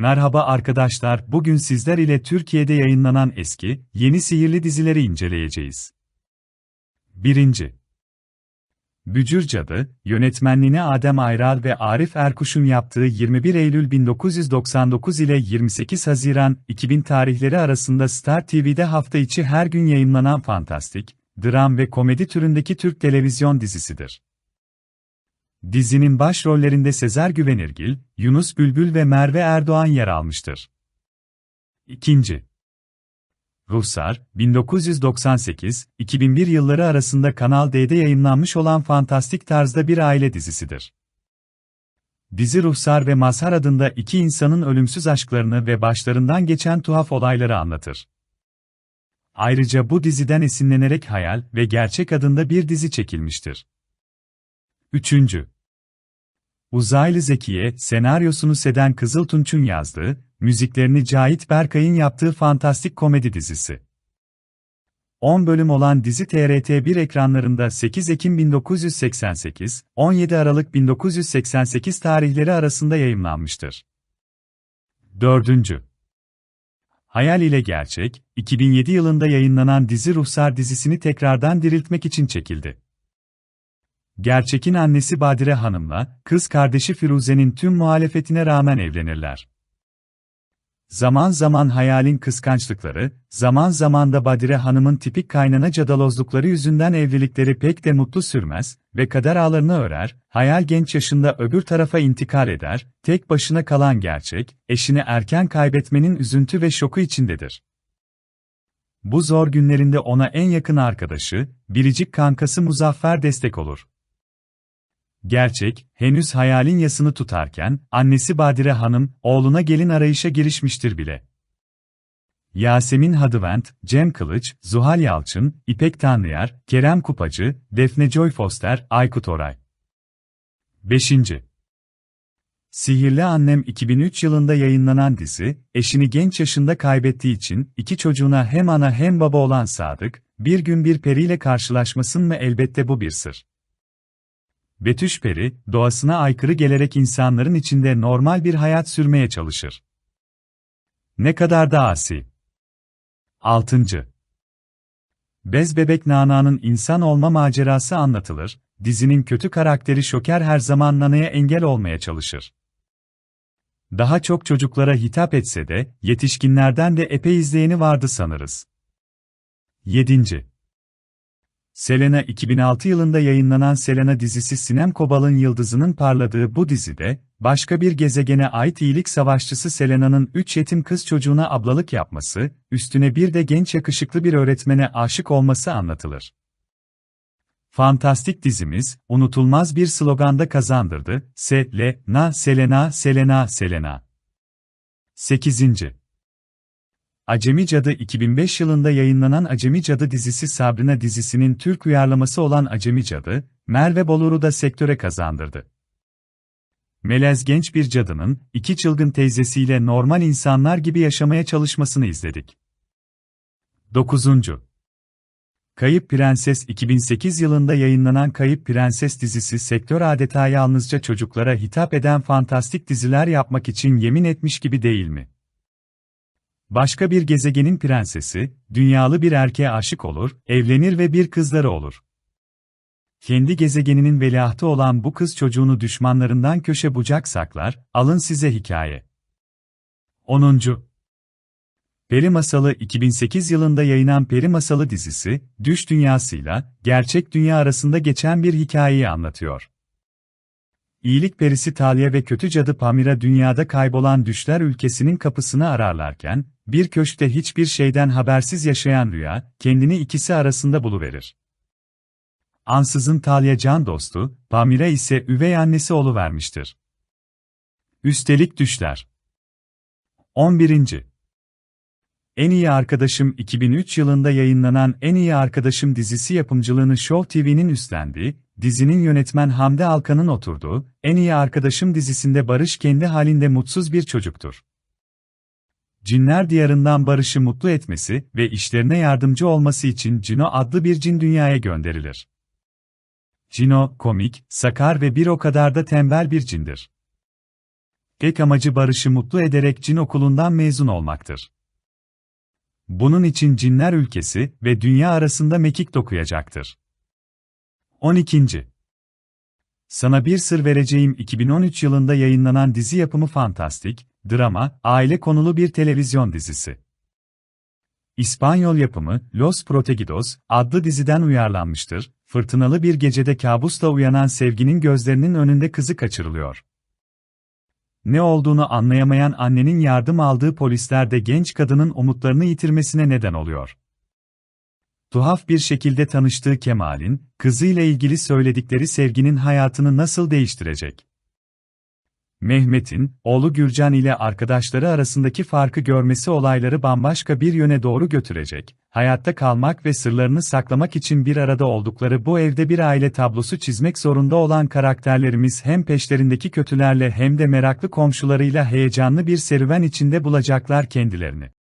Merhaba arkadaşlar, bugün sizler ile Türkiye'de yayınlanan eski, yeni sihirli dizileri inceleyeceğiz. 1. Bücür Cadı, yönetmenliğini Adem Ayral ve Arif Erkuş'un yaptığı 21 Eylül 1999 ile 28 Haziran 2000 tarihleri arasında Star TV'de hafta içi her gün yayınlanan fantastik, dram ve komedi türündeki Türk televizyon dizisidir. Dizinin başrollerinde Sezer Güvenirgil, Yunus Bülbül ve Merve Erdoğan yer almıştır. 2. Ruhsar, 1998-2001 yılları arasında Kanal D'de yayınlanmış olan fantastik tarzda bir aile dizisidir. Dizi Ruhsar ve Mazhar adında iki insanın ölümsüz aşklarını ve başlarından geçen tuhaf olayları anlatır. Ayrıca bu diziden esinlenerek Hayal ve Gerçek adında bir dizi çekilmiştir. 3. Uzaylı Zekiye, senaryosunu Seden Kızıltunç'un yazdığı, müziklerini Cahit Berkay'ın yaptığı fantastik komedi dizisi. 10 bölüm olan dizi TRT1 ekranlarında 8 Ekim 1988, 17 Aralık 1988 tarihleri arasında yayımlanmıştır. 4. Hayal ile Gerçek, 2007 yılında yayınlanan dizi Ruhsar dizisini tekrardan diriltmek için çekildi. Gerçek'in annesi Badire Hanım'la, kız kardeşi Firuze'nin tüm muhalefetine rağmen evlenirler. Zaman zaman hayalin kıskançlıkları, zaman zaman da Badire Hanım'ın tipik kaynana cadalozlukları yüzünden evlilikleri pek de mutlu sürmez ve kader ağlarını örer, hayal genç yaşında öbür tarafa intikal eder, tek başına kalan gerçek, eşini erken kaybetmenin üzüntü ve şoku içindedir. Bu zor günlerinde ona en yakın arkadaşı, biricik kankası Muzaffer destek olur. Gerçek, henüz hayalin yasını tutarken, annesi Badire Hanım, oğluna gelin arayışa girişmiştir bile. Yasemin Hadıvent, Cem Kılıç, Zuhal Yalçın, İpek Tanrıyar, Kerem Kupacı, Defne Joy Foster, Aykut Oray. 5. Sihirli Annem 2003 yılında yayınlanan dizi, eşini genç yaşında kaybettiği için iki çocuğuna hem ana hem baba olan Sadık, bir gün bir periyle karşılaşmasın mı elbette bu bir sır. Betüş Peri, doğasına aykırı gelerek insanların içinde normal bir hayat sürmeye çalışır. Ne kadar da asi. 6. Bez Bebek Nana'nın insan olma macerası anlatılır, dizinin kötü karakteri Şoker her zaman Nana'ya engel olmaya çalışır. Daha çok çocuklara hitap etse de, yetişkinlerden de epey izleyeni vardı sanırız. 7. Selena 2006 yılında yayınlanan Selena dizisi Sinem Kobal'ın yıldızının parladığı bu dizide, başka bir gezegene ait iyilik savaşçısı Selena'nın üç yetim kız çocuğuna ablalık yapması, üstüne bir de genç yakışıklı bir öğretmene aşık olması anlatılır. Fantastik dizimiz, unutulmaz bir sloganda kazandırdı, Se-le-na Selena Selena Selena. 8. Acemi Cadı 2005 yılında yayınlanan Acemi Cadı dizisi Sabrina dizisinin Türk uyarlaması olan Acemi Cadı, Merve Bolur'u da sektöre kazandırdı. Melez genç bir cadının, iki çılgın teyzesiyle normal insanlar gibi yaşamaya çalışmasını izledik. 9. Kayıp Prenses 2008 yılında yayınlanan Kayıp Prenses dizisi sektör adeta yalnızca çocuklara hitap eden fantastik diziler yapmak için yemin etmiş gibi değil mi? Başka bir gezegenin prensesi, dünyalı bir erkeğe aşık olur, evlenir ve bir kızları olur. Kendi gezegeninin veliahtı olan bu kız çocuğunu düşmanlarından köşe bucak saklar, alın size hikaye. 10. Peri Masalı 2008 yılında yayınan Peri Masalı dizisi, düş dünyasıyla, gerçek dünya arasında geçen bir hikayeyi anlatıyor. İyilik perisi Talya ve kötü cadı Pamira dünyada kaybolan düşler ülkesinin kapısını ararlarken, bir köşkte hiçbir şeyden habersiz yaşayan Rüya, kendini ikisi arasında buluverir. Ansızın Talya can dostu, Pamira ise üvey annesi vermiştir. Üstelik düşler. 11. En iyi Arkadaşım 2003 yılında yayınlanan En İyi Arkadaşım dizisi yapımcılığını Show TV'nin üstlendiği, dizinin yönetmen Hamdi Alkan'ın oturduğu, En İyi Arkadaşım dizisinde Barış kendi halinde mutsuz bir çocuktur. Cinler diyarından Barış'ı mutlu etmesi ve işlerine yardımcı olması için Cino adlı bir cin dünyaya gönderilir. Cino, komik, sakar ve bir o kadar da tembel bir cindir. tek amacı Barış'ı mutlu ederek cin okulundan mezun olmaktır. Bunun için cinler ülkesi ve dünya arasında mekik dokuyacaktır. 12. Sana bir sır vereceğim 2013 yılında yayınlanan dizi yapımı fantastik, drama, aile konulu bir televizyon dizisi. İspanyol yapımı Los Protegidos adlı diziden uyarlanmıştır. Fırtınalı bir gecede kabusla uyanan sevginin gözlerinin önünde kızı kaçırılıyor. Ne olduğunu anlayamayan annenin yardım aldığı polisler de genç kadının umutlarını yitirmesine neden oluyor. Tuhaf bir şekilde tanıştığı Kemal'in, kızıyla ilgili söyledikleri sevginin hayatını nasıl değiştirecek? Mehmet'in, oğlu Gürcan ile arkadaşları arasındaki farkı görmesi olayları bambaşka bir yöne doğru götürecek. Hayatta kalmak ve sırlarını saklamak için bir arada oldukları bu evde bir aile tablosu çizmek zorunda olan karakterlerimiz hem peşlerindeki kötülerle hem de meraklı komşularıyla heyecanlı bir serüven içinde bulacaklar kendilerini.